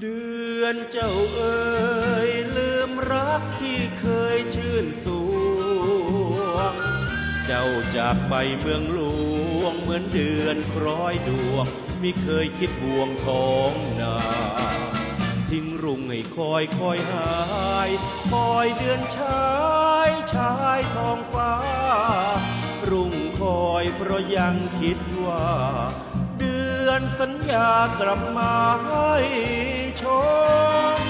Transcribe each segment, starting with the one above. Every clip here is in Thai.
เดือนเจ้าเอ๋ยลืมรักที่เคยชื่นสวง เจ้าจากไปเมืองหลวงเหมือนเดือนคล้อยดวงมิเคยคิดบวงของนาทิ้งรุ่งให้คอยคอยหายคอยเดือนชายชายทองฟ้า รุ่งคอยเพราะยังคิดว่า เดือนสัญญากลับมาให้ ชม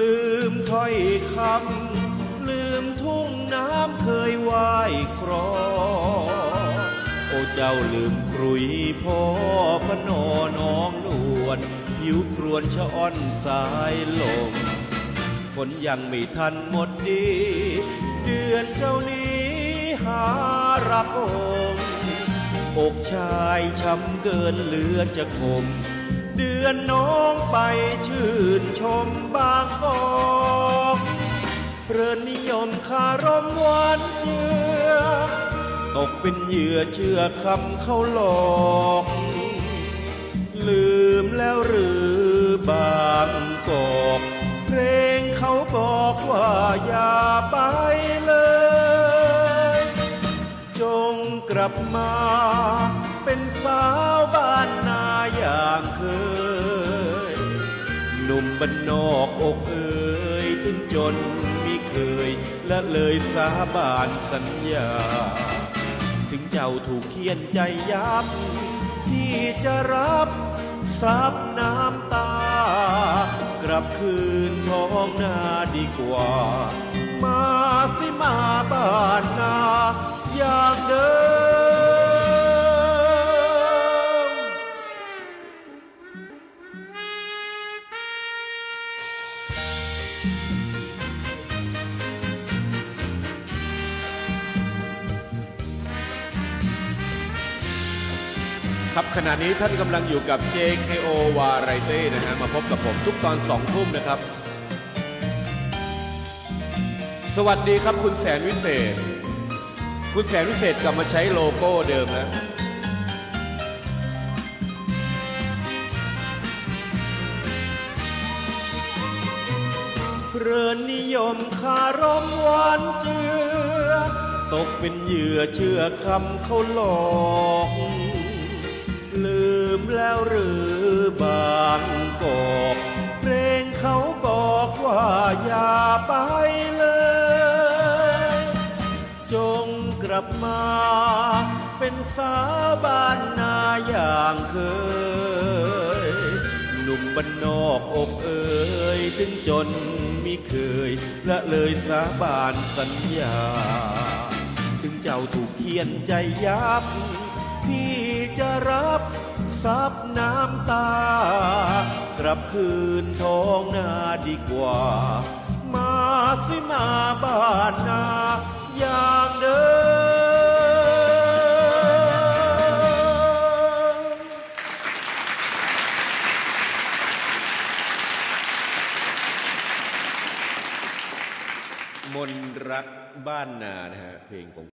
ลืมถ้อยคำลืมทุ่งน้ำเคยไหว้ครอ โอ้เจ้าลืมครุยพ่อพนอน้องนวลผิวครวนชะอ้อนสายลมฝนยังไม่ทันหมดดี เดือนเจ้านี้หารักองอกชายช้ำเกินเหลือจะคม เดือนน้องไปชื่นชมบางกอกเพลินนิยมคารมหวานเจือตกเป็นเหยื่อเชื่อคำเขาหลอก ลืมแล้วหรือบางกอกเพลงเขาบอกว่าอย่าไปเลย จงกลับมาเป็นสาวบ้านนา อย่างเคย หนุ่มบ้านนอกอกเอ่ยถึงจนมิเคย และเลยสาบานสัญญา ถึงเจ้าถูกเคียนใจยับที่จะรับซับน้ำตา กลับคืนท้องนาดีกว่า ครับขณะนี้ท่านกำลังอยู่กับ JKO Variety นะฮะมาพบกับผมทุกตอนสองทุ่มนะครับ สวัสดีครับคุณแสนวิเศษ คุณแสนวิเศษกลับมาใช้โลโก้เดิมแล้วเพรินนิยมคารมหวานเจือ ตกเป็นเหยื่อเชื่อคำเขาหลอก ลืมแล้วหรือบางกอกเพลงเขาบอกว่าอย่าไปเลย จงกลับมา เป็นสาวบ้านนาอย่างเคยหนุ่มบ้านนอกอกเอ่ยถึงจนมิเคยและเลยสาบานสัญญา ถึงเจ้าถูกเคียนใจยับพี่ ซับน้ำตา กลับคืนท้องนาดีกว่า มาสิมาบ้านนาอย่างเดิมมนรักบ้านนานะฮะเพลงของ